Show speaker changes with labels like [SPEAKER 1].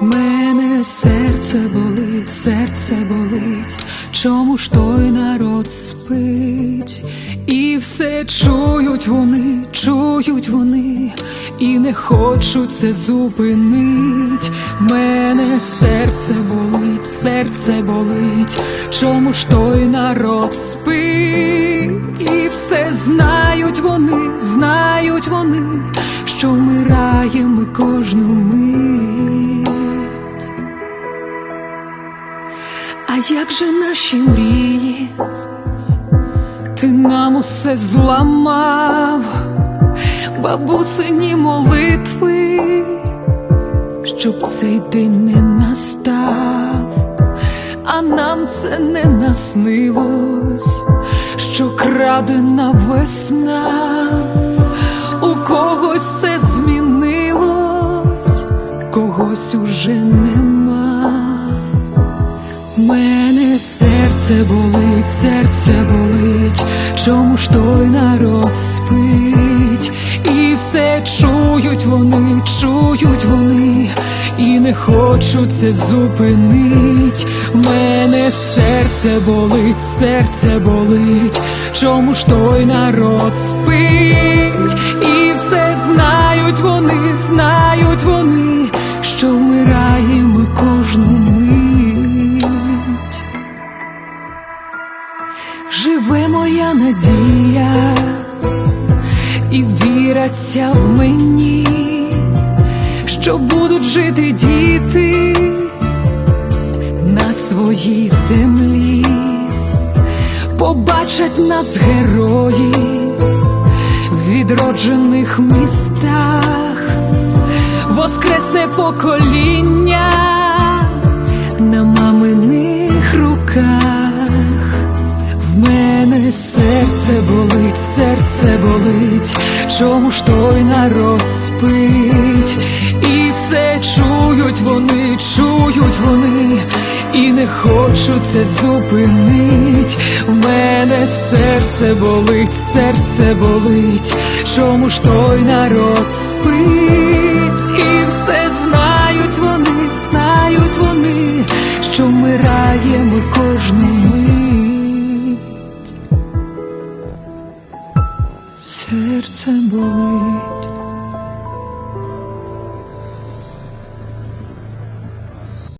[SPEAKER 1] В мене серце болить, серце болить, чому ж той народ спить, і все чують вони, чують вони, і не хочуть це зупинить. В мене серце болить, серце болить, чому ж той народ спить, і все знають вони, знають вони, що вмираємо ми кожну мить. Як же наші мрії? Ти нам усе зламав, бабусині молитви, щоб цей день не настав, а нам це не наснилось, що крадена весна, у когось все змінилось, когось уже нема. Мене серце болить, серце болить, чому ж той народ спить, і все чують вони, чують вони, і не хочуть це зупинить. Мене серце болить, серце болить, чому ж той народ спить, і все знають вони, знають вони, Живе моя надія, і віраться в мені, що будуть жити діти на своїй землі, побачать нас герої в відроджених містах, воскресне покоління серце болить, чому ж той народ спить, і все чують вони, чують вони, і не хочуть це зупинить. В мене серце болить, серце болить, чому ж той народ спить, і все знають вони, знають вони, що вмираємо serce boli.